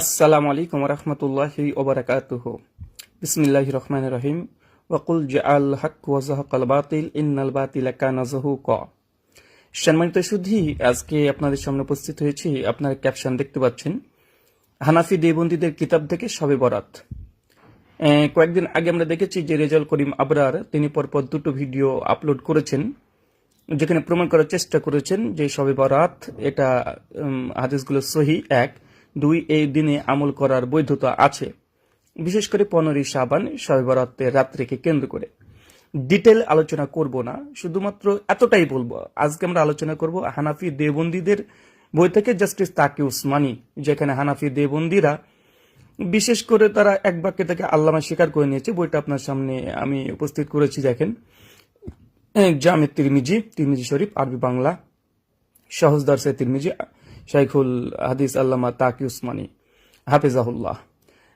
আসসালামু আলাইকুম রহমতুল্লাহি ওবরাকাতুহ বিসমিল্লাহ রহমান রহিম। ওয়াকুল জাআল হক ওয়াজাহাকাল বাতিল, ইন্নাল বাতিল কানা ক সম্মানিত শুদ্ধি আজকে আপনাদের সামনে উপস্থিত হয়েছি, আপনার ক্যাপশন দেখতে পাচ্ছেন, হানাফি দেবন্দীদের কিতাব থেকে সবে বরাত। কয়েকদিন আগে আমরা দেখেছি যে রেজাল করিম আবরার, তিনি পরপর দুটো ভিডিও আপলোড করেছেন, যেখানে প্রমাণ করার চেষ্টা করেছেন যে সবে বরাত, এটা হাদিসগুলো সহি এক। দুই এই দিনে আমল করার বৈধতা আছে। বিশেষ করে পনেরোই সাবান সবে বরাতের রাত্রিকে কেন্দ্র করে। ডিটেল আলোচনা করব না, শুধুমাত্র এতটাই বলব, আজকে আমরা আলোচনা করব হানাফি দেবন্দীদের বই থেকে জাস্টিস তাকি উসমানী, যেখানে হানাফি দেবন্দীরা বিশেষ করে তারা এক বাক্যে তাকে আল্লামা স্বীকার করে নিয়েছে। বইটা আপনার সামনে আমি উপস্থিত করেছি, দেখেন। জামে তিরমিজি তিরমিজি শরীফ, আরবি বাংলা, সহজ দর্শে তিরমিজি শাইখুল হাদিস আল্লামা তাকি উসমানী হাফিজাহুল্লাহ।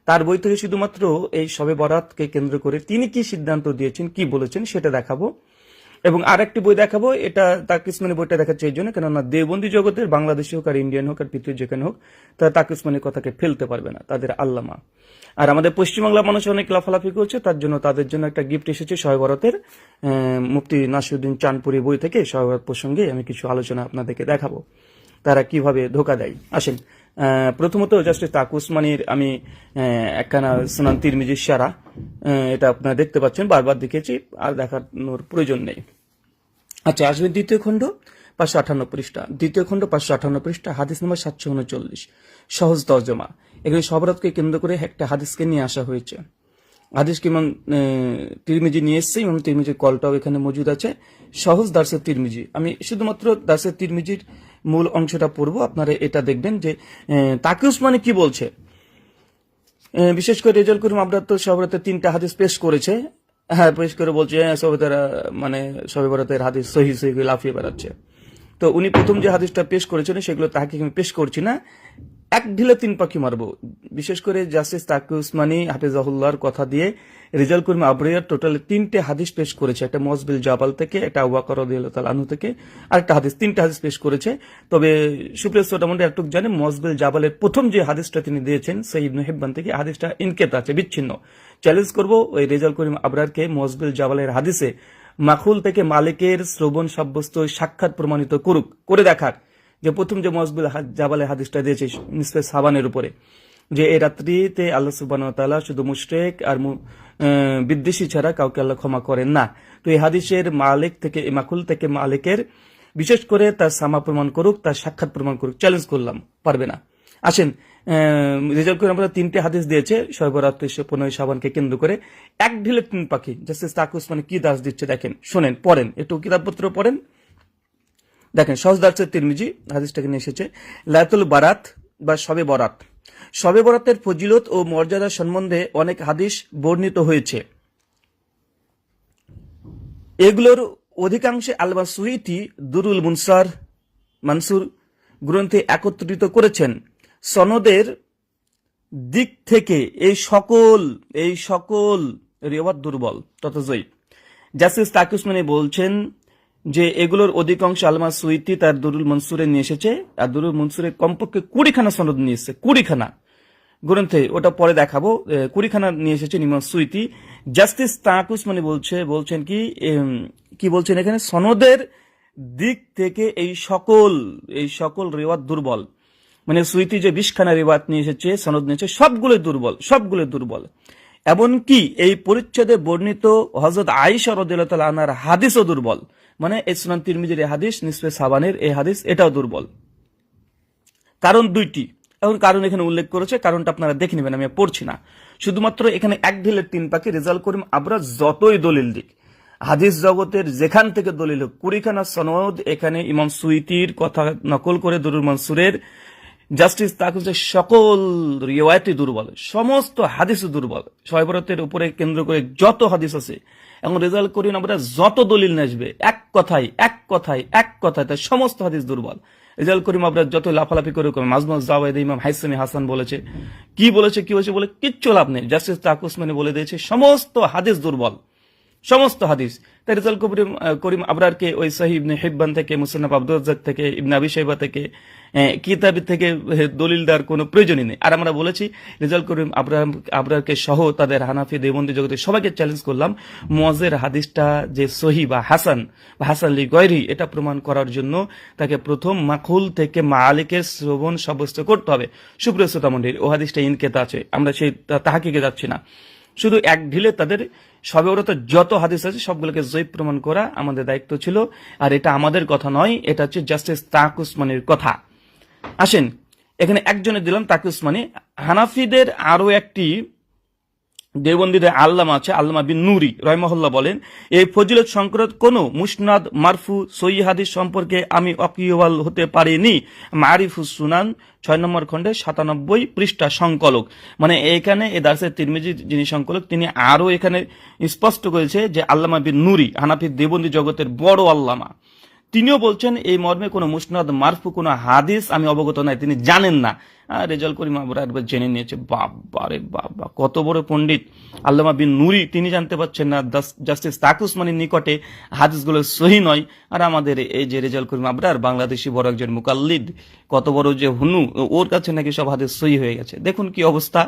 তার বই থেকে শুধুমাত্র এই সবে বরাতকে কেন্দ্র করে তিনি কি সিদ্ধান্ত দিয়েছেন কি বলেছেন সেটা দেখাবো। এবং আরেকটি বই দেখাবো এটা তাকি উসমানের বইটা দেখাচ্ছে এই জন্য কেননা দেবন্দী জগতের বাংলাদেশি হোক আর ইন্ডিয়ান হোক আর পৃথিবীর যেখানে হোক তারা তাকি উসমানের কথাকে ফেলতে পারবে না তাদের আল্লামা। আর আমাদের পশ্চিমবাংলার মানুষ অনেক লাফালাফি করছে তার জন্য তাদের জন্য একটা গিফট এসেছে আহ, মুফতি নাসিরুদ্দিন চাঁদপুরি বই থেকে। শহে বরাত প্রসঙ্গে আমি কিছু আলোচনা আপনাদেরকে দেখাবো। তারা কীভাবে ধোকা দেয়? আসেন প্রথমত জাস্টিস তাক উসমানির আমি একখানা সুনান তিরমিজির সারা এটা আপনারা দেখতে পাচ্ছেন, বারবার দেখেছি, আর দেখানোর প্রয়োজন নেই। আচ্ছা আসবে দ্বিতীয় খণ্ড, পাঁচশো আঠান্ন পৃষ্ঠা। দ্বিতীয় খণ্ড, পাঁচশো আঠান্ন পৃষ্ঠা, হাদিস নম্বর সাতশো উনচল্লিশ। সহজ তর্জমা। এখানে সবরাতকে কেন্দ্র করে একটা হাদিসকে নিয়ে আসা হয়েছে। হাদিসকে ইমাম তিরমিজি নিয়ে এসছে, ইমাম তিরমিজির কলটাও এখানে মজুদ আছে। সহজ দার্সের তিরমিজি। আমি শুধুমাত্র দার্সের তিরমিজির মূল অংশটা পড়ব আপনারা এটা দেখবেন যে তাকে উসমানি কি বলছে? বিশেষ করে রেজাল করিম আবরাত তো সবরাতে তিনটা হাদিস পেশ করেছে। হ্যাঁ পেশ করে বলছে হ্যাঁ, মানে সবে বরাতের হাদিস সহি সহি লাফিয়ে বেড়াচ্ছে। তো উনি প্রথম যে হাদিসটা পেশ করেছেন সেগুলো তাহাকে আমি পেশ করছি না। এক ঢিলে তিন পাখি মারবো। বিশেষ করে জাস্টিস তাকি উসমানী হাফিজাহুল্লাহর কথা দিয়ে রেজাল করিম আবরিয়ার টোটাল তিনটে হাদিস পেশ করেছে। একটা মজবিল জাবাল থেকে, একটা ওয়াকর আনু থেকে, আর একটা হাদিস, তিনটে হাদিস পেশ করেছে। তবে সুপ্রিয় শ্রোতামন্ডলী একটুক জানে মজবিল জাবালের প্রথম যে হাদিসটা তিনি দিয়েছেন সেই ইবনে থেকে হাদিসটা ইনকেত আছে, বিচ্ছিন্ন। চ্যালেঞ্জ করব ওই রেজাল করিম আবরারকে মজবিল জাবালের হাদিসে মাখুল থেকে মালিকের শ্রবণ সাব্যস্ত সাক্ষাৎ প্রমাণিত করুক, করে দেখাক যে প্রথম যে মজবুল জাবালের হাদিসটা দিয়েছে নিসফে সাবানের উপরে, যে এই রাত্রিতে আল্লাহ সুবান শুধু মুশরেক আর বিদ্বেষী ছাড়া কাউকে আল্লাহ ক্ষমা করেন না। তো এই হাদিসের মালিক থেকে, এই মাকুল থেকে মালিকের বিশেষ করে তার সামা প্রমাণ করুক, তার সাক্ষাৎ প্রমাণ করুক চ্যালেঞ্জ করলাম, পারবে না। আসেন রেজাল্ট করে আমরা তিনটে হাদিস দিয়েছে, সর্বরাত্র পনেরোই সাবানকে কেন্দ্র করে। এক ঢিলে তিন পাখি, জাস্টিস তাকুস মানে কি দাস দিচ্ছে দেখেন, শোনেন, পড়েন, একটু কিতাবপত্র পড়েন। দেখেন সহজদার্সের তিরমিজি, হাদিসটাকে নিয়ে এসেছে। লায়াতুল বারাত বা শবে বরাত। শবে বরাতের ফজিলত ও মর্যাদা সম্বন্ধে অনেক হাদিস বর্ণিত হয়েছে। এগুলোর অধিকাংশে আলবা সুইটি দুরুল মুনসার মানসুর গ্রন্থে একত্রিত করেছেন। সনদের দিক থেকে এই সকল এই সকল রেওয়াত দুর্বল ততজয়ী জাস্টিস তাকিউসমানি বলছেন যে এগুলোর অধিকাংশ আলমা সুইতি তার দুরুল মনসুরে নিয়ে এসেছে, আর দুরুল মনসুরে কমপক্ষে কুড়িখানা সনদ নিয়ে এসেছে, কুড়িখানা। গ্রন্থে ওটা পরে দেখাবো কুড়িখানা নিয়ে এসেছেন ইমাম সুইতি। জাস্টিস তাকুস মানে বলছে, বলছেন কি কি বলছেন এখানে? সনদের দিক থেকে এই সকল এই সকল রেওয়াত দুর্বল। মানে সুইতি যে বিশখানা রেওয়াত নিয়ে এসেছে, সনদ নিয়েছে সবগুলোই দুর্বল সবগুলো দুর্বল। এমনকি এই পরিচ্ছেদে বর্ণিত হজরত আইসা রদিল্লাহ আনার হাদিসও দুর্বল। মানে এই সুনান তিরমিজির এই হাদিস, নিসফে সাবানের এই হাদিস, এটাও দুর্বল। কারণ দুইটি। এখন কারণ এখানে উল্লেখ করেছে, কারণটা আপনারা দেখে নেবেন, আমি পড়ছি না। শুধুমাত্র এখানে এক ঢিলের তিন পাখি রেজাল্ট করিম আমরা যতই দলিল দিক, হাদিস জগতের যেখান থেকে দলিল হোক, কুড়িখানা সনদ এখানে ইমাম সুইতির কথা নকল করে দুরুল মনসুরের, জাস্টিস তাকুসে সকল রিওয়ায়তই দুর্বল। সমস্ত হাদিস দুর্বল। সয়বরতের উপরে কেন্দ্র করে যত হাদিস আছে এবং রেজাল্ট করি আমরা যত দলিল নেসবে এক কথাই এক কথাই, এক কথায় তাই সমস্ত হাদিস দুর্বল। রেজাল্ট করিম আমরা যত লাফালাফি করে মাজমুজ জাওয়াদ ইমাম হাইসামি হাসান বলেছে। কি বলেছে কি বলেছে বলে কিচ্ছু লাভ নেই। জাস্টিস তাকুসমানি বলে দিয়েছে, সমস্ত হাদিস দুর্বল। সমস্ত হাদিস। তাই রেজাল করিম করিম আবরারকে ওই সাহি ইবনে হিব্বান থেকে, মুসান্নাফ আব্দুল থেকে, ইবনে আবি থেকে কিতাবি থেকে দলিল দেওয়ার কোনো প্রয়োজনই নেই। আর আমরা বলেছি রেজাল্ট করিম আব্রাহাম আবরারকে সহ তাদের হানাফি দেবন্দি জগতে সবাইকে চ্যালেঞ্জ করলাম মজের হাদিসটা যে সহি বা হাসান বা হাসান লি গয়রি, এটা প্রমাণ করার জন্য তাকে প্রথম মাকুল থেকে মা মালিকের শ্রবণ সাব্যস্ত করতে হবে। সুপ্রিয় শ্রোতা মন্ডির ও হাদিসটা ইনকেতা আছে, আমরা সেই তা- তাহাকিকে যাচ্ছি না। শুধু এক ঢিলে তাদের সবেবরত যত হাদিস আছে সবগুলোকে জয়ীব প্রমাণ করা আমাদের দায়িত্ব ছিল। আর এটা আমাদের কথা নয়, এটা হচ্ছে জাস্টিস তাক উসমানের কথা। আসেন, এখানে একজনে দিলাম তাকে উসমানি। হানাফিদের আরও একটি দেবন্দীদের আল্লামা আছে, আল্লামা বিন নুরি রহমহল্লা বলেন, এই ফজিলত সংক্রান্ত কোন মুসনাদ, মারফু সই হাদিস সম্পর্কে আমি অকিওয়াল হতে পারিনি। মারিফুস সুনান, ছয় নম্বর খণ্ডে সাতানব্বই পৃষ্ঠা সংকলক। মানে এখানে এ দার্সের তিরমিজি যিনি সংকলক, তিনি আরও এখানে স্পষ্ট করেছে যে আল্লামা বিন নুরি, হানাফি দেবন্দী জগতের বড় আল্লামা। তিনিও বলছেন, এই মর্মে কোনো মুসনাদ, মারফু, কোনো হাদিস আমি অবগত নাই, তিনি জানেন না। রেজাল করিম আবরা একবার জেনে নিয়েছে, বাবা রে বাবা, কত বড় পণ্ডিত। আল্লামা বিন নুরি, তিনি জানতে পারছেন না জাস্টিস তাকুসমানির নিকটে হাদিসগুলো সহি নয়। আর আমাদের এই যে রেজাল করিম আবরার বাংলাদেশি বড় একজন মুকাল্লিদ, কত বড় যে হুনু, ওর কাছে নাকি সব হাদিস সহি হয়ে গেছে। দেখুন কি অবস্থা।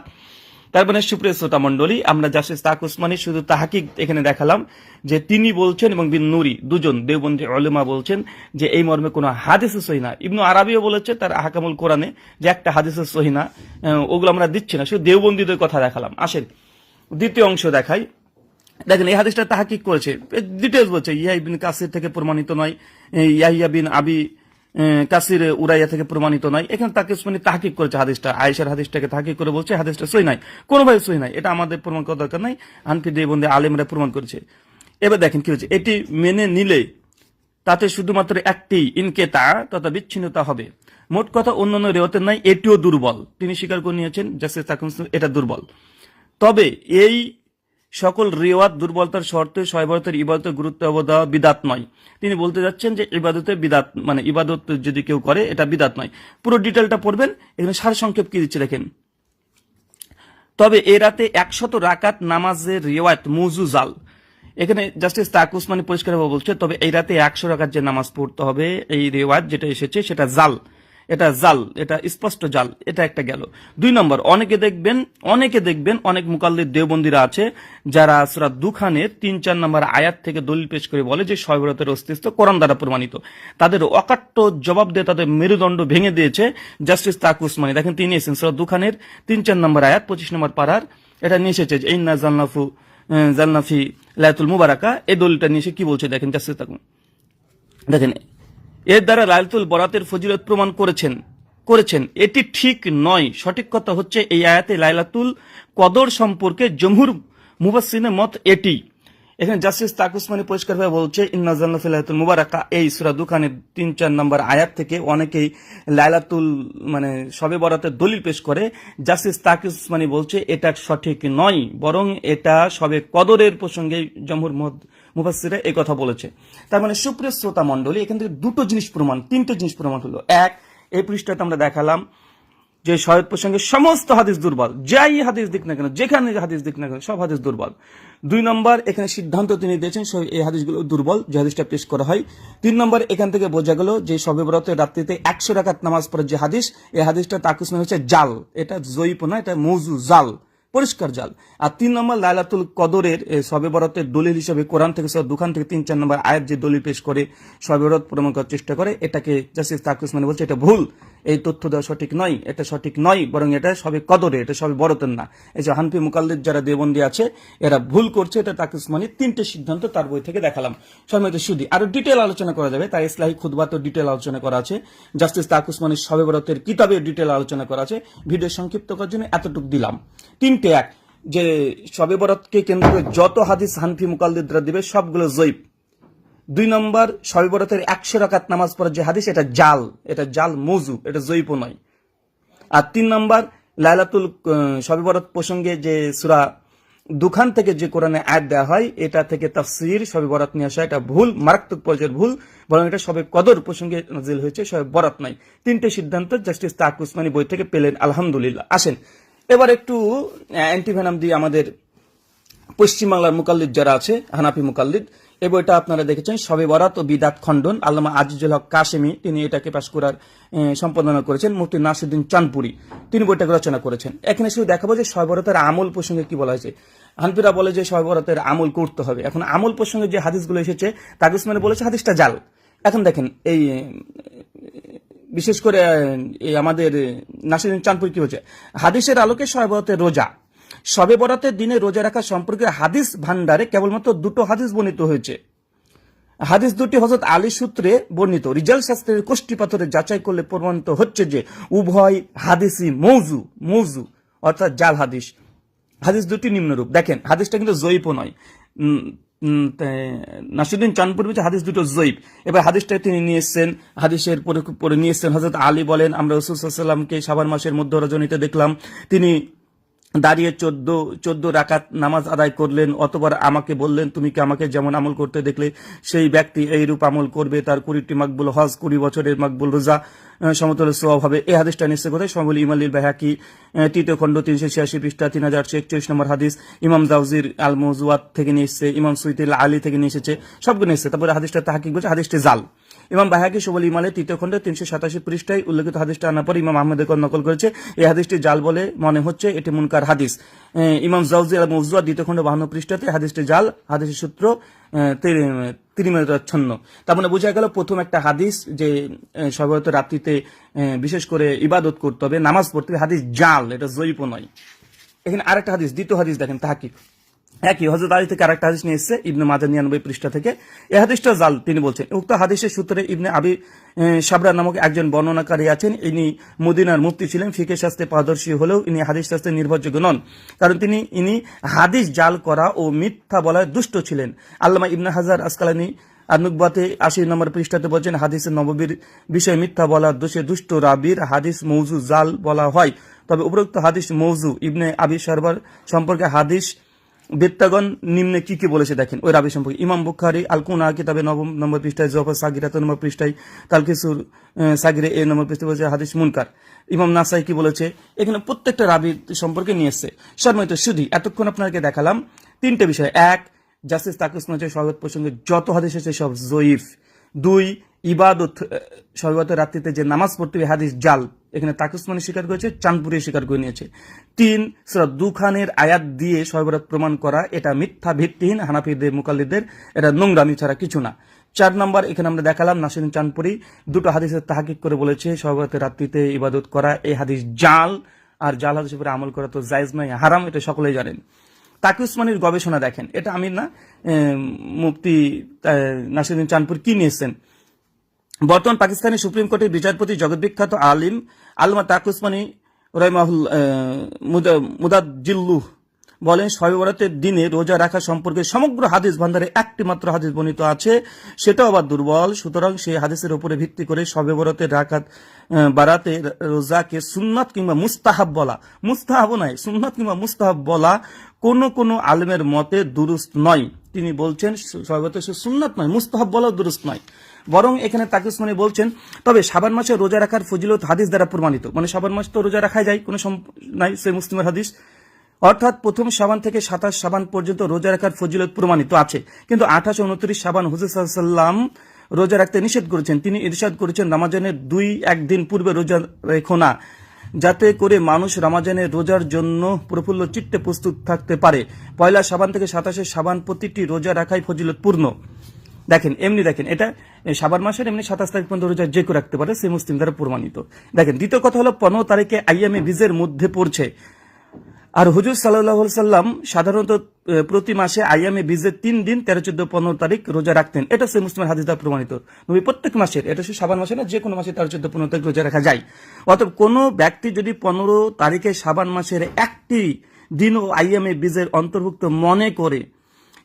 তার মানে সুপ্রিয় শ্রোতা মন্ডলী আমরা জাস্টিস তাক উসমানী, শুধু তাহাকিক এখানে দেখালাম যে তিনি বলছেন এবং বিন নুরি দুজন দেওবন্দি অলেমা বলছেন যে এই মর্মে কোনো হাদিসে সহি না। ইবনু আরবিও বলেছে তার আহকামুল কোরআনে যে একটা হাদিসে সহি না ওগুলো আমরা দিচ্ছি না, শুধু দেওবন্দীদের কথা দেখালাম। আসেন, দ্বিতীয় অংশ দেখাই। দেখেন, এই হাদিসটা তাহাকিক করেছে। ডিটেলস বলছে ইয়া বিন কাসির থেকে প্রমাণিত নয় ইয়াহিয়া বিন আবি কাসির উরাইয়া থেকে প্রমাণিত নয় এখানে তাকে উসমানী তাহাকিক করেছে হাদিসটা। আয়েশার হাদিসটাকে তাহাকিক করে বলছে, হাদিসটা সই নাই। কোনোভাবে সই নাই। এটা আমাদের প্রমাণ করার দরকার নাই। হানফি দেবন্দে আলেমরা প্রমাণ করেছে। এবার দেখেন কি হচ্ছে এটি মেনে নিলে তাতে শুধুমাত্র একটি ইনকেতা, তথা বিচ্ছিন্নতা হবে। মোট কথা অন্যান্য রেওয়াতের নাই, এটিও দুর্বল। তিনি স্বীকার করে নিয়েছেন তাকুন এটা দুর্বল। তবে এই সকল রেওয়াত দুর্বলতার শর্তে সয়বরতের ইবাদতের গুরুত্ব দেওয়া বিদাত নয়। তিনি বলতে যাচ্ছেন যে ইবাদতে বিদাত মানে ইবাদত যদি কেউ করে, এটা বিদাত নয়। পুরো ডিটেলটা পড়বেন, এখানে সার সংক্ষেপ কি দিচ্ছে দেখেন। তবে এ রাতে একশত রাকাত নামাজের রেওয়ায়ত, মৌজু জাল। এখানে জাস্টিস তাক উসমানী পরিষ্কারভাবে বলছে, তবে এই রাতে একশো রাকাত যে নামাজ পড়তে হবে, এই রেওয়ায়ত যেটা এসেছে, সেটা জাল। এটা জাল, এটা স্পষ্ট জাল, এটা একটা গেল। দুই নম্বর, অনেকে দেখবেন অনেকে দেখবেন, অনেক মুকাল্লির দেওবন্দিরা আছে, যারা সুরা দুখানের তিন, চার নম্বর আয়াত থেকে দলিল পেশ করে বলে যে শয়বরতের অস্তিত্ব কোরআন দ্বারা প্রমাণিত। তাদের অকাট্য জবাব দিয়ে তাদের মেরুদণ্ড ভেঙে দিয়েছে জাস্টিস তাক উসমানী। দেখেন তিনি এসেছেন সুরা দুখানের তিন, চার নম্বর আয়াত, পঁচিশ নম্বর পাড়ার এটা নিয়ে এসেছে যে ইন্না জালনাফু, জালনাফি লায়াতুল মুবারাকা। এই দলিলটা নিয়ে এসে কি বলছে? দেখেন জাস্টিস তাকুন দেখেন এর দ্বারা লাইলাতুল বরাতের ফজিলত প্রমাণ করেছেন করেছেন। এটি ঠিক নয়। সঠিক কথা হচ্ছে এই আয়াতে লাইলাতুল কদর সম্পর্কে জমহুর মুবাসিনের মত এটি। এখানে জাস্টিস তাকুসমানি পরিষ্কারভাবে বলছে ইন্নাজাল্লাফিলাতুল মুবারাকা। এই সুরা দুখানের তিন, চার নম্বর আয়াত থেকে অনেকেই লাইলাতুল মানে সবে বরাতের দলিল পেশ করে। জাস্টিস তাকুসমানি বলছে, এটা সঠিক নয়, বরং এটা সবে কদরের প্রসঙ্গে জমহুর মত- মুফাসসিরা এই কথা বলেছে। তার মানে সুপ্রিয় শ্রোতা মণ্ডলী, এখান থেকে দুটো জিনিস প্রমাণ, তিনটে জিনিস প্রমাণ হলো। এক, এই পৃষ্ঠাতে আমরা দেখালাম যে শহীদ প্রসঙ্গে সমস্ত হাদিস দুর্বল। যাই হাদিস দিক না কেন, যেখানে হাদিস দিক না কেন, সব হাদিস দুর্বল। দুই নম্বর, এখানে সিদ্ধান্ত তিনি দিয়েছেন এই হাদিসগুলো দুর্বল, যে হাদিসটা পেশ করা হয়। তিন নম্বর, এখান থেকে বোঝা গেল যে সবে বরাতের রাত্রিতে একশো রাকাত নামাজ পড়ে যে হাদিস, এই হাদিসটা তাকুসমে হচ্ছে জাল। এটা জয়ীপ না এটা মৌজু জাল। পরিষ্কার জাল। আর তিন নম্বর লাইলাতুল কদরের সবেবরতের সবে বরাতের দলিল হিসেবে কোরআন থেকে দুখান থেকে তিন, চার নম্বর আয়াত যে দলিল পেশ করে সবে বরাত প্রমাণ করার চেষ্টা করে, এটাকে জাস্টিস তাকুসমানি বলছে এটা ভুল। এই তথ্য দেওয়া সঠিক নয়, এটা সঠিক নয়, বরং এটা সবে কদরে, এটা সবে বরতের না। এই যে হানফি মুকাল্লিদ যারা দেবন্দি আছে, এরা ভুল করছে, এটা তাকুস মানে তিনটে সিদ্ধান্ত তার বই থেকে দেখালাম। সময় শুধু আরও ডিটেল আলোচনা করা যাবে, তার ইসলাহী খুদবাত ডিটেল আলোচনা করা আছে। জাস্টিস তাকুস মানে সবে বরাতের কিতাবে ডিটেল আলোচনা করা আছে। ভিডিও সংক্ষিপ্ত করার জন্য এতটুকু দিলাম। তিনটে এক, যে সবে বরাতকে কেন্দ্র করে যত হাদিস হানফি মুকাল্লিদরা দিবে, সবগুলো জৈব। দুই নম্বর সবে একশো রাকাত নামাজ পড়ার যে হাদিস, এটা জাল এটা জাল মজু, এটা জৈব নয়। আর তিন নম্বর, লাইলাতুল সবে বরাত প্রসঙ্গে যে সুরা দুখান থেকে যে কোরআনে আয়াত দেওয়া হয়, এটা থেকে তাফসির সবে বরাত নিয়ে আসা, এটা ভুল, মারাত্মক পর্যায়ের ভুল, বরং এটা সবে কদর প্রসঙ্গে নাজিল হয়েছে, সবে বরাত নাই। তিনটে সিদ্ধান্ত জাস্টিস তাক উসমানী বই থেকে পেলেন, আলহামদুলিল্লাহ। আসেন, এবার একটু অ্যান্টিভেনাম দিয়ে আমাদের পশ্চিমবাংলার মুকাল্লিদ যারা আছে, হানাফি মুকাল্লিদ এই বইটা আপনারা দেখেছেন, সবে বরাত ও বিদাত খণ্ডন। আল্লামা আজিজুল হক কাশেমি, তিনি এটাকে পাশ করার সম্পাদনা করেছেন। মুফতি নাসিরুদ্দিন চাঁদপুরি তিনি বইটাকে রচনা করেছেন। এখানে শুধু দেখাবো যে সবে বরাতের আমল প্রসঙ্গে কি বলা হয়েছে। হানফিরা বলে যে সবে আমল করতে হবে। এখন আমল প্রসঙ্গে যে হাদিসগুলো এসেছে তাগুসমানে বলেছে হাদিসটা জাল। এখন দেখেন, এই বিশেষ করে আমাদের নাসিরুদ্দিন চাঁদপুর কি হচ্ছে হাদিসের আলোকে সবে রোজা। সবে বরাতের দিনে রোজা রাখা সম্পর্কে হাদিস ভান্ডারে কেবলমাত্র দুটো হাদিস বর্ণিত হয়েছে। হাদিস দুটি হজরত আলী সূত্রে বর্ণিত। রিজাল শাস্ত্রের কোষ্ঠী পাথরে যাচাই করলে প্রমাণিত হচ্ছে যে উভয় হাদিসই মৌজু মৌজু, অর্থাৎ জাল হাদিস। হাদিস দুটি নিম্নরূপ। দেখেন, হাদিসটা কিন্তু জয়ীপ নয়। নাসিরুদ্দিন চাঁদপুর বলছে হাদিস দুটো জয়ীব এবার হাদিসটা তিনি নিয়ে এসছেন, হাদিসের পরে নিয়ে এসছেন। হজরত আলী বলেন, আমরা রসুলামকে সাবান মাসের মধ্য রজনীতে দেখলাম। তিনি দাঁড়িয়ে চোদ্দ চোদ্দ রাকাত নামাজ আদায় করলেন, অতবার আমাকে বললেন, তুমি কি আমাকে যেমন আমল করতে দেখলে, সেই ব্যক্তি এইরূপ আমল করবে, তার কুড়িটি মাকবুল হজ, কুড়ি বছরের মাকবুল রোজা সমতল সোয়াব হবে এই হাদিসটা নিশ্চয় কোথায়? সমবুল ইমালিল বাহাকি তৃতীয় খণ্ড তিনশো ছিয়াশি পৃষ্ঠা তিন হাজার একচল্লিশ নম্বর হাদিস। ইমাম জাউজির আল মৌজুয়াত থেকে নিয়ে এসছে, ইমাম সুইতুল আলী থেকে নিয়ে এসেছে, সবগুলো এসেছে। তারপরে হাদিসটা তাহাকিক বলছে, হাদিসটি জাল। ইমাম বাহাকি সবল ইমালে তৃতীয় খণ্ডে তিনশো সাতাশি পৃষ্ঠায় উল্লেখিত হাদিসটা আনার পর ইমাম আহমেদ নকল করেছে। এই হাদিসটি জাল বলে মনে হচ্ছে, এটি মুনকার হাদিস। ইমাম জাউজি আল মৌজুয়া দ্বিতীয় খণ্ড বাহান্ন পৃষ্ঠাতে হাদিসটি জাল, হাদিসের সূত্র তিরিমাচ্ছন্ন তার মানে বোঝা গেল প্রথম একটা হাদিস যে সর্বত রাত্রিতে বিশেষ করে ইবাদত করতে হবে নামাজ পড়তে হবে হাদিস জাল এটা জৈব নয় এখানে আরেকটা হাদিস দ্বিতীয় হাদিস দেখেন তাহাকি একই হজরত আলী থেকে আরেকটা হাদিস নিয়ে এসছে, ইবনে মাজা নিরানব্বই পৃষ্ঠা থেকে। এ হাদিসটা জাল তিনি বলছেন, উক্ত হাদিসের সূত্রে ইবনে আবি সাবরা নামক একজন বর্ণনাকারী আছেন। ইনি মদিনার মুফতি ছিলেন, ফিকে শাস্ত্রে পারদর্শী হলেও ইনি হাদিস শাস্ত্রে নির্ভরযোগ্য নন। কারণ তিনি, ইনি হাদিস জাল করা ও মিথ্যা বলায় দুষ্ট ছিলেন। আল্লামা ইবনে হাজার আসকালানি আনুকবাতে আশি নম্বর পৃষ্ঠাতে বলছেন হাদিসের নববীর বিষয়ে মিথ্যা বলার দোষে দুষ্ট রাবির হাদিস মৌজু জাল বলা হয়। তবে উপরোক্ত হাদিস মৌজু ইবনে আবি সারবার সম্পর্কে হাদিস বেত্তাগণ নিম্নে কি কি বলেছে দেখেন, ওই রাবি সম্পর্কে। ইমাম বুখারি আলকুনা কিতাবে নবম নম্বর পৃষ্ঠায় জফর সাগিরাত নম্বর পৃষ্ঠায় তালকিসুর সাগিরে এ নম্বর পৃষ্ঠায় বলেছে হাদিস মুনকার। ইমাম নাসাই কি বলেছে, এখানে প্রত্যেকটা রাবি সম্পর্কে নিয়ে এসছে। শর্মিত শুধু এতক্ষণ আপনাকে দেখালাম, তিনটে বিষয়। এক জাস্টিস তাকুস নজর স্বাগত প্রসঙ্গে, যত হাদিস আছে সব জয়ীফ। দুই ইবাদত সর্বত রাত্রিতে যে নামাজ পড়তে হবে, হাদিস জাল, এখানে তাকুসমানি স্বীকার করেছে, চাঁদপুরে স্বীকার করে নিয়েছে। তিন দুখানের আয়াত দিয়ে সর্বরাত প্রমাণ করা, এটা মিথ্যা, ভিত্তিহীন, হানাফিদের মুকাল্লিদের এটা নোংরামি ছাড়া কিছু না। চার নম্বর, এখানে আমরা দেখালাম নাসিরুদ্দিন চাঁদপুরি, দুটো হাদিসের তাহাকিক করে বলেছে সর্বরাতের রাত্রিতে ইবাদত করা, এই হাদিস জাল, আর জাল হাদিসের উপরে আমল করা তো জায়েজ নয়, হারাম, এটা সকলেই জানেন। তাকি উসমানির গবেষণা দেখেন, এটা আমি না মুফতি নাসিরুদ্দিন চাঁদপুর কি নিয়েছেন? বর্তমান পাকিস্তানের সুপ্রিম কোর্টের বিচারপতি জগৎবিখ্যাত আলিম আলমা তাক উসমানী রহমাহুল মুদাজিল্লুহ বলেন শবেবরতের দিনে রোজা রাখা সম্পর্কে সমগ্র হাদিস ভান্ডারে একটি মাত্র হাদিস বর্ণিত আছে। সেটাও আবার দুর্বল। সুতরাং সেই হাদিসের উপরে ভিত্তি করে শবে বরাতের রাখাত বারাতে রোজাকে সুন্নাত কিংবা মুস্তাহাব বলা। মুস্তাহাব নয় সুন্নাত কিংবা মুস্তাহাব বলা কোন কোন আলেমের মতে দুরুস্ত নয়। তিনি বলছেন সর্বত সুন্নাত নয়, মুস্তাহাব বলাও দুরুস্ত নয়। বরং এখানে তাকিসমানি বলছেন, তবে সাবান মাসে রোজা রাখার ফজিলত হাদিস দ্বারা প্রমাণিত। মানে সাবান মাস তো রোজা রাখাই যায়, কোনো নাই সে মুসলিমের হাদিস। অর্থাৎ প্রথম সাবান থেকে সাতাশ সাবান পর্যন্ত রোজা রাখার ফজিলত প্রমাণিত আছে। কিন্তু আঠাশ উনত্রিশ সাবান হুজুর সাল্লাম রোজা রাখতে নিষেধ করেছেন। তিনি ইরশাদ করেছেন, রামাজানের দুই একদিন পূর্বে রোজা রেখো না। যাতে করে মানুষ রামাজানের রোজার জন্য প্রফুল্ল চিত্তে প্রস্তুত থাকতে পারে। পয়লা সাবান থেকে সাতাশে সাবান প্রতিটি রোজা রাখাই ফজিলতপূর্ণ। দেখেন, এমনি দেখেন, এটা সাবান মাসের এমনি সাতাশ তারিখ পর্যন্ত রোজা যে কেউ রাখতে পারে, সে মুসলিম দ্বারা প্রমাণিত। দেখেন, দ্বিতীয় কথা হলো পনেরো তারিখে আইএমএ ভিজের মধ্যে পড়ছে। আর হুজুর সাল্লাহ সাল্লাম সাধারণত প্রতি মাসে আইএমএ বিজের তিন দিন তেরো চোদ্দ পনেরো তারিখ রোজা রাখতেন। এটা সে মুসলিমের হাদিস প্রমাণিত। নবী প্রত্যেক মাসের, এটা শুধু সাবান মাসে না যে কোনো মাসে তেরো চোদ্দ পনেরো তারিখ রোজা রাখা যায়। অতএব কোনো ব্যক্তি যদি পনেরো তারিখে সাবান মাসের একটি দিনও আইএমএ বিজের অন্তর্ভুক্ত মনে করে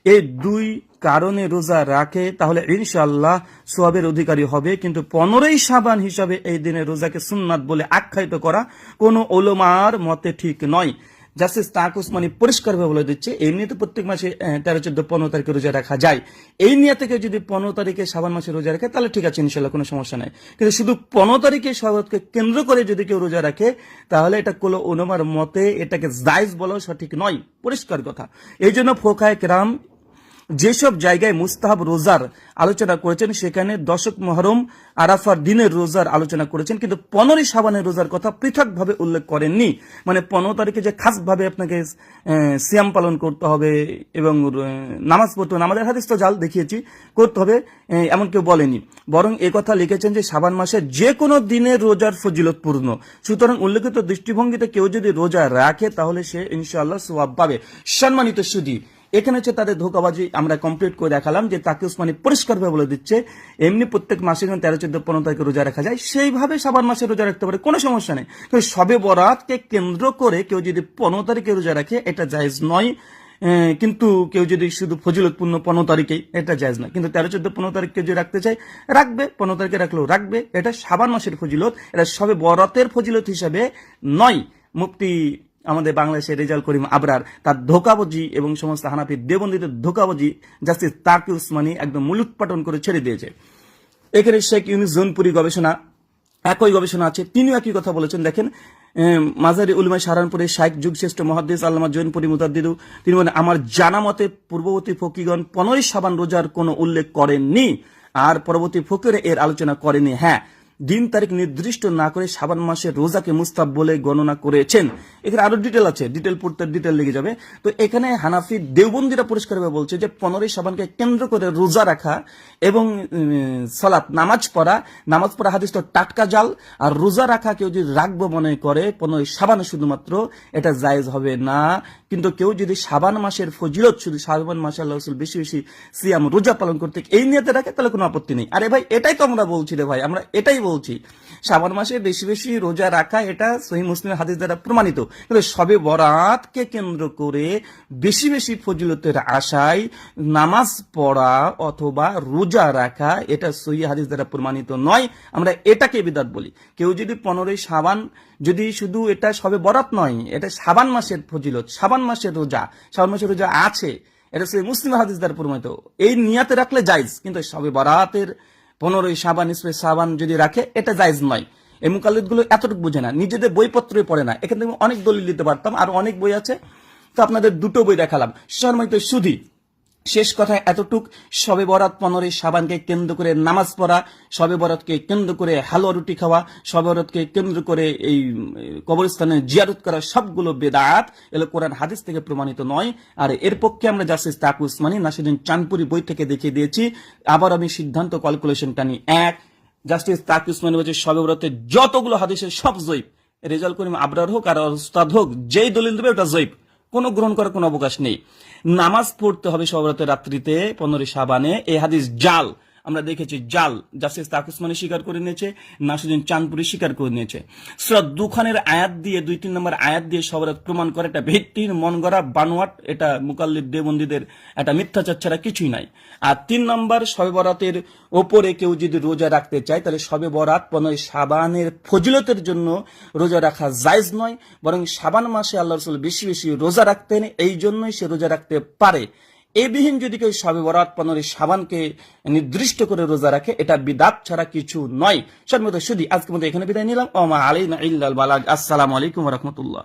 এই দুই কারণে রোজা রাখে, তাহলে ইনশাল্লাহ সোয়াবের অধিকারী হবে। কিন্তু পনেরোই সাবান হিসাবে এই দিনে রোজাকে সুন্নাত বলে আখ্যায়িত করা কোনো ওলোমার মতে ঠিক নয়। জাস্টিস তাক উসমানি পরিষ্কারভাবে বলে দিচ্ছে, এই নিয়ে তো প্রত্যেক মাসে তেরো, চোদ্দ, পনেরো তারিখে রোজা রাখা যায়। এই নিয়ে থেকে যদি পনেরো তারিখে সাবান মাসে রোজা রাখে, তাহলে ঠিক আছে ইনশাল্লাহ কোনো সমস্যা নাই। কিন্তু শুধু পনেরো তারিখে শহরকে কেন্দ্র করে যদি কেউ রোজা রাখে, তাহলে এটা কোনো অনুমার মতে এটাকে জায়জ বলা সঠিক নয়। পরিষ্কার কথা। এই জন্য ফোকায় কেরাম যেসব জায়গায় মুস্তাহাব রোজার আলোচনা করেছেন, সেখানে দশক মহরম আরাফার দিনের রোজার আলোচনা করেছেন, কিন্তু পনেরোই সাবানের রোজার কথা পৃথকভাবে উল্লেখ করেননি। মানে পনেরো তারিখে যে খাসভাবে আপনাকে সিয়াম পালন করতে হবে এবং নামাজ পড়তে হবে আমাদের তো জাল দেখিয়েছি, করতে হবে এমন কেউ বলেনি। বরং কথা লিখেছেন যে সাবান মাসে যে কোনো দিনের রোজার ফজিলতপূর্ণ। সুতরাং উল্লেখিত দৃষ্টিভঙ্গিতে কেউ যদি রোজা রাখে, তাহলে সে ইনশাআল্লাহ সোয়াব পাবে। সম্মানিত সুদী এখানে হচ্ছে তাদের ধোকাবাজি আমরা কমপ্লিট করে দেখালাম যে তাকে উসমানী পরিষ্কারভাবে বলে দিচ্ছে। এমনি প্রত্যেক মাসে যখন তেরো, চোদ্দ, পনেরো তারিখে রোজা রাখা যায়। সেইভাবে সাবান মাসে রোজা রাখতে পারে, কোনো সমস্যা নেই। সবে বরাতকে কেন্দ্র করে কেউ যদি পনেরো তারিখে রোজা রাখে, এটা জায়েজ নয়। কিন্তু কেউ যদি শুধু ফজিলতপূর্ণ পনেরো তারিখে, এটা জায়েজ না কিন্তু তেরো, চোদ্দ, পনেরো তারিখ কেউ যদি রাখতে চায়, রাখবে, পনেরো তারিখে রাখলেও রাখবে। এটা সাবান মাসের ফজিলত, এটা সবে বরাতের ফজিলত হিসাবে নয়। মুক্তি আমাদের বাংলাদেশের রেজাল করিম আবরার, তার ধোকাবাজি এবং সমস্ত হানাফি দেবন্দিতের ধোকাবাজি জাস্টিস তাকি উসমানি একদম মূলোৎপাটন করে ছেড়ে দিয়েছে। এখানে শেখ ইউনিস জোনপুরি গবেষণা, একই গবেষণা আছে, তিনিও একই কথা বলেছেন। দেখেন মাজারি উলমা সাহারানপুরের শাইক যুগশ্রেষ্ঠ মহাদ্দেশ আল্লামা জৈনপুরি মুতাদ্দিদু, তিনি বলেন, আমার জানা মতে পূর্ববর্তী ফকিগণ পনেরোই সাবান রোজার কোনো উল্লেখ করেননি, আর পরবর্তী ফকিরে এর আলোচনা করেনি। হ্যাঁ দিন তারিখ নির্দিষ্ট না করে সাবান মাসে রোজাকে মুস্তাব বলে গণনা করেছেন। এখানে আরও ডিটেল আছে ডিটেল পড়তে ডিটেল লেগে যাবে। তো এখানে হানাফি দেওবন্দিরা পরিষ্কারভাবে বলছে যে, পনেরোই সাবানকে কেন্দ্র করে রোজা রাখা এবং সালাত, নামাজ পড়া নামাজ পড়া হাদিস তো টাটকা জাল, আর রোজা রাখা কেউ যদি রাখব মনে করে, পনেরোই সাবান শুধুমাত্র, এটা জায়েজ হবে না। কিন্তু কেউ যদি সাবান মাসের ফজিলত শুধু সাবান মাসে আল্লাহ বেশি বেশি সিয়াম, রোজা পালন করতে এই নিয়তে রাখে, তাহলে কোনো আপত্তি নেই। আরে ভাই, এটাই তো আমরা বলছি রে ভাই, আমরা এটাই বলছি। সাবান মাসে বেশি বেশি রোজা রাখা এটা সহি মুসলিমের হাদিস দ্বারা প্রমাণিত। কিন্তু সবে বরাতকে কেন্দ্র করে বেশি বেশি ফজিলতের আশায় নামাজ পড়া অথবা রোজা রাখা এটা সহি হাদিস দ্বারা প্রমাণিত নয়। আমরা এটাকে বিদাত বলি। কেউ যদি পনেরোই সাবান যদি শুধু এটা সবে বরাত নয়, এটা সাবান মাসের ফজিলত সাবান মাসের রোজা সাবান মাসের রোজা আছে, এটা সহি মুসলিম হাদিস দ্বারা প্রমাণিত। এই নিয়াতে রাখলে জাইজ কিন্তু সবে বরাতের পনেরোই সাবান ইসবে সাবান যদি রাখে, এটা জায়জ নয়। এই মুকাল্লিদগুলো এতটুকু বোঝে না। নিজেদের বইপত্রই পড়ে না। এখান থেকে অনেক দলিল দিতে পারতাম, আর অনেক বই আছে। তো আপনাদের দুটো বই দেখালাম। তো সুধি। শেষ কথা এতটুক, সবে বরাত পনেরোই সাবানকে কেন্দ্র করে নামাজ পড়া, সবে বরাতকে কেন্দ্র করে হালুয়া রুটি খাওয়া, সবে বরাতকে কেন্দ্র করে এই কবরস্থানে জিয়ারত করা সবগুলো বেদাত এগুলো কোরআন হাদিস থেকে প্রমাণিত নয়। আর এর পক্ষে আমরা জাস্টিস তাকু উসমানী নাসিদিন চাঁদপুরি বই থেকে দেখিয়ে দিয়েছি। আবার আমি সিদ্ধান্ত ক্যালকুলেশন টানি এক জাস্টিস তাক উসমানী বলছে, সবে বরাতে যতগুলো হাদিসের সব জৈব রেজাল্ট করিম আবরার হোক আর উস্তাদ হোক, যেই দলিল দেবে ওটা জৈব কোনো গ্রহণ করার কোনো অবকাশ নেই। নামাজ পড়তে হবে সবরাতে রাত্রিতে, পনেরোই সাবানে এ হাদিস জাল। আমরা দেখেছি জাল জাস্টিস তাকুসমানি স্বীকার করে নিয়েছে নাসুদ্দিন চাঁদপুরি স্বীকার করে নিয়েছে। সুরাত দুখানের আয়াত দিয়ে, দুই তিন নম্বর আয়াত দিয়ে সবরাত প্রমাণ করে এটা ভিত্তির মন গড়া বানোয়াট, এটা মুকাল্লিদ দেবন্দীদের একটা মিথ্যাচার ছাড়া কিছুই নাই। আর তিন নম্বর শবে বরাতের ওপরে কেউ যদি রোজা রাখতে চায়, তাহলে শবে বরাত পনেরোই সাবানের ফজিলতের জন্য রোজা রাখা জায়জ নয়, বরং সাবান মাসে আল্লাহ রসুল বেশি বেশি রোজা রাখতেন, এই জন্যই সে রোজা রাখতে পারে। এ বিহীন যদি কেউ সবে বরাত পনেরোই সাবানকে নির্দিষ্ট করে রোজা রাখে, এটা বিদাত ছাড়া কিছু নয়। সর্বদা শুধু আজকে মধ্যে এখানে বিদায় নিলাম। ওমা আলী ইল্লাল আলাইকুম রহমতুল্লাহ।